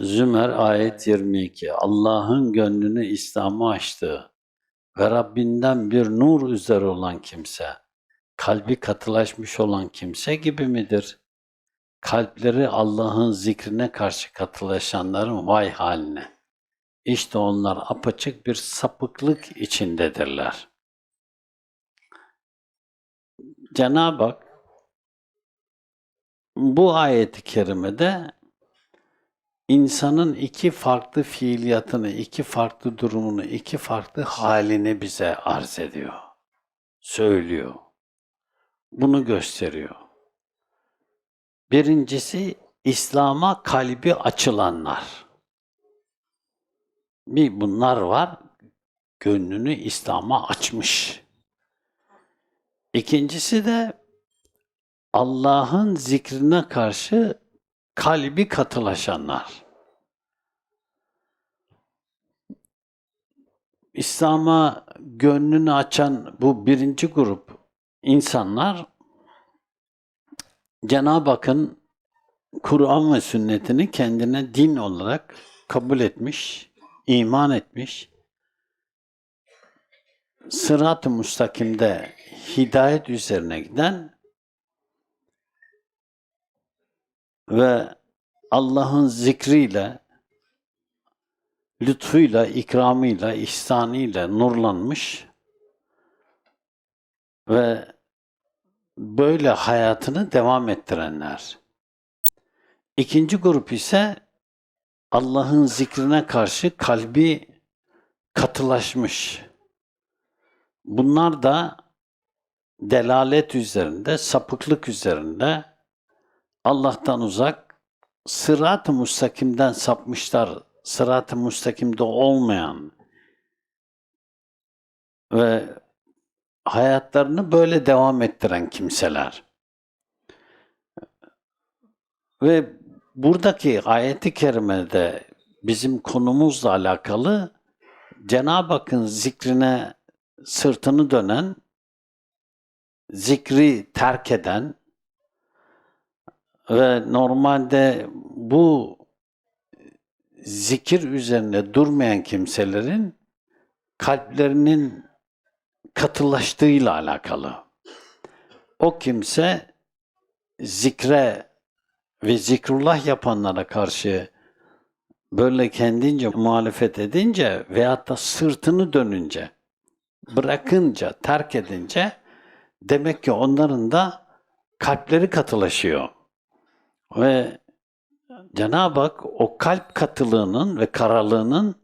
Zümer ayet 22. Allah'ın gönlünü İslam'a açtığı ve Rabbinden bir nur üzere olan kimse, kalbi katılaşmış olan kimse gibi midir? Kalpleri Allah'ın zikrine karşı katılaşanların vay haline. İşte onlar apaçık bir sapıklık içindedirler. Cenab-ı Hak bu ayeti kerimede insanın iki farklı fiiliyatını, iki farklı durumunu, iki farklı halini bize arz ediyor. Söylüyor. Bunu gösteriyor. Birincisi İslam'a kalbi açılanlar. Bir bunlar var. Gönlünü İslam'a açmış. İkincisi de Allah'ın zikrine karşı kalbi katılaşanlar. İslam'a gönlünü açan bu birinci grup insanlar Cenab-ı Hakk'ın Kur'an ve sünnetini kendine din olarak kabul etmiş, iman etmiş, sırat-ı müstakimde hidayet üzerine giden ve Allah'ın zikriyle, lütfuyla, ikramıyla, ihsanıyla nurlanmış ve böyle hayatını devam ettirenler. İkinci grup ise Allah'ın zikrine karşı kalbi katılaşmış. Bunlar da delalet üzerinde, sapıklık üzerinde Allah'tan uzak, sırat-ı müstakimden sapmışlar, sırat-ı müstakimde olmayan ve hayatlarını böyle devam ettiren kimseler. Ve buradaki ayeti kerimede bizim konumuzla alakalı Cenab-ı Hakk'ın zikrine sırtını dönen, zikri terk eden ve normalde bu zikir üzerine durmayan kimselerin kalplerinin katılaştığıyla alakalı. O kimse zikre ve zikrullah yapanlara karşı böyle kendince muhalefet edince veyahut da sırtını dönünce, bırakınca, terk edince demek ki onların da kalpleri katılaşıyor. Ve Cenab-ı Hak o kalp katılığının ve karalığının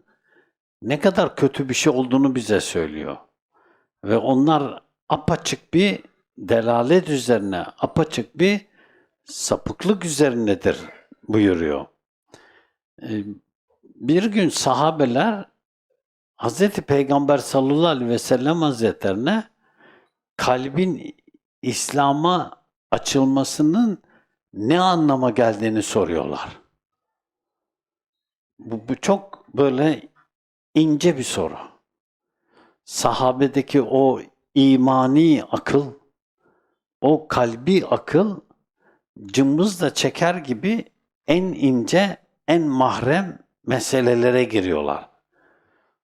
ne kadar kötü bir şey olduğunu bize söylüyor. Ve onlar apaçık bir delalet üzerine, apaçık bir sapıklık üzerindedir buyuruyor. Ee, Bir gün sahabeler Hz. Peygamber sallallahu aleyhi ve sellem hazretlerine kalbin İslam'a açılmasının ne anlama geldiğini soruyorlar. Bu, bu çok böyle ince bir soru. Sahabedeki o imani akıl, o kalbi akıl cımbızla çeker gibi en ince, en mahrem meselelere giriyorlar.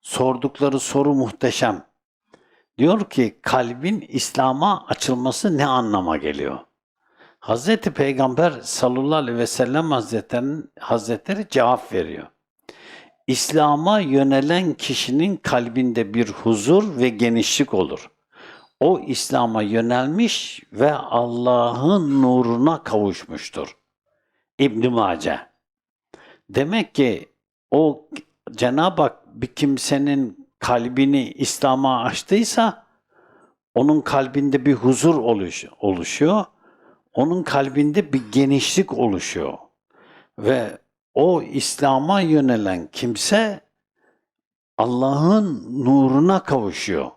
Sordukları soru muhteşem. Diyor ki kalbin İslam'a açılması ne anlama geliyor? Hazreti Peygamber sallallahu aleyhi ve sellem Hazretlerinin Hazretleri cevap veriyor. İslam'a yönelen kişinin kalbinde bir huzur ve genişlik olur. O İslam'a yönelmiş ve Allah'ın nuruna kavuşmuştur. İbn Mace. Demek ki o Cenab-ı Hak bir kimsenin kalbini İslam'a açtıysa onun kalbinde bir huzur oluş- oluşuyor. Onun kalbinde bir genişlik oluşuyor. Ve o İslam'a yönelen kimse Allah'ın nuruna kavuşuyor.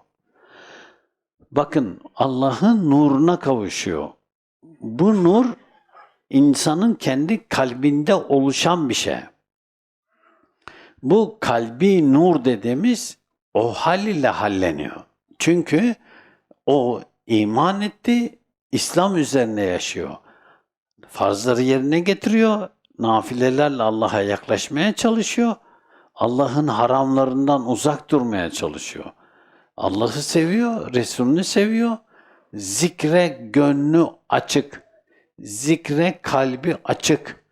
Bakın Allah'ın nuruna kavuşuyor. Bu nur insanın kendi kalbinde oluşan bir şey. Bu kalbi nur dediğimiz o hal ile halleniyor. Çünkü o iman etti, İslam üzerine yaşıyor. Farzları yerine getiriyor, nafilelerle Allah'a yaklaşmaya çalışıyor. Allah'ın haramlarından uzak durmaya çalışıyor. Allah'ı seviyor, Resulünü seviyor. Zikre gönlü açık. Zikre kalbi açık.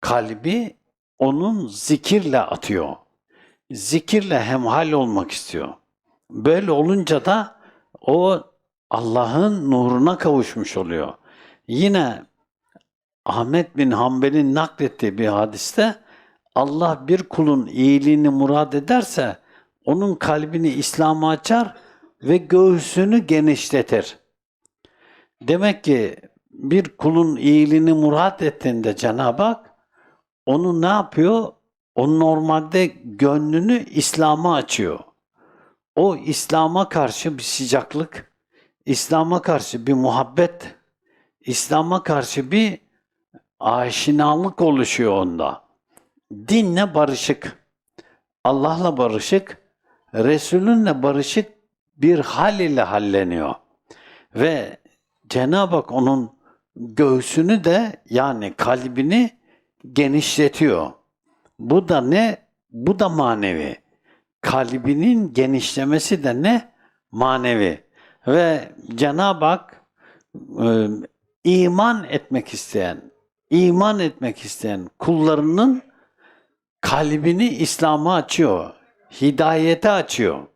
Kalbi onun zikirle atıyor. Zikirle hemhal olmak istiyor. Böyle olunca da o Allah'ın nuruna kavuşmuş oluyor. Yine Ahmet bin Hanbel'in naklettiği bir hadiste Allah bir kulun iyiliğini murad ederse onun kalbini İslam'a açar ve göğsünü genişletir. Demek ki bir kulun iyiliğini murat ettiğinde Cenab-ı Hak onu ne yapıyor? O normalde gönlünü İslam'a açıyor. O İslam'a karşı bir sıcaklık, İslam'a karşı bir muhabbet, İslam'a karşı bir aşinalık oluşuyor onda. Dinle barışık, Allah'la barışık, Resulünle barışık bir hal ile halleniyor. Ve Cenab-ı Hak onun göğsünü de yani kalbini genişletiyor. Bu da ne? Bu da manevi. Kalbinin genişlemesi de ne? Manevi. Ve Cenab-ı Hak e, iman etmek isteyen, iman etmek isteyen kullarının kalbini İslam'a açıyor. Hidayete açıyor.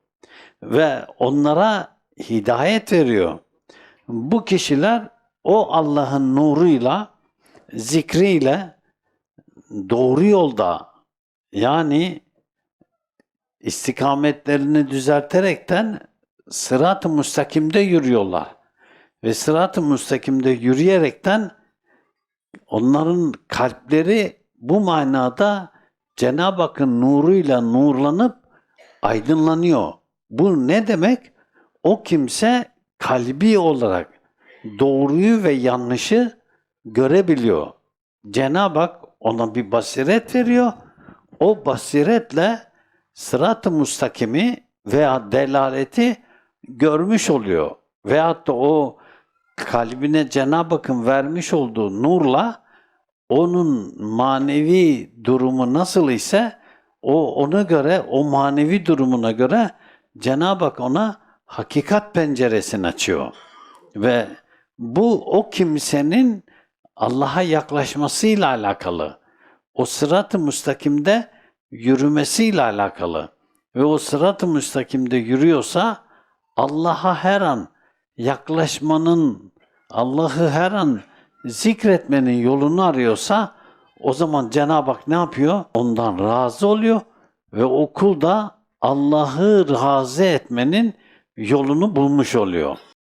Ve onlara hidayet veriyor. Bu kişiler o Allah'ın nuruyla, zikriyle doğru yolda yani istikametlerini düzelterekten sırat-ı müstakimde yürüyorlar. Ve sırat-ı müstakimde yürüyerekten onların kalpleri bu manada Cenab-ı Hakk'ın nuruyla nurlanıp aydınlanıyor. Bu ne demek? O kimse kalbi olarak doğruyu ve yanlışı görebiliyor. Cenab-ı Hak ona bir basiret veriyor. O basiretle sırat-ı mustakimi veya delaleti görmüş oluyor. Veyahut da o kalbine Cenab-ı Hakk'ın vermiş olduğu nurla onun manevi durumu nasıl ise o ona göre o manevi durumuna göre Cenab-ı Hak ona hakikat penceresini açıyor. Ve bu o kimsenin Allah'a yaklaşmasıyla alakalı. O sırat-ı müstakimde yürümesiyle alakalı. Ve o sırat-ı müstakimde yürüyorsa Allah'a her an yaklaşmanın, Allah'ı her an zikretmenin yolunu arıyorsa o zaman Cenab-ı Hak ne yapıyor? Ondan razı oluyor ve o kul da Allah'ı razı etmenin yolunu bulmuş oluyor.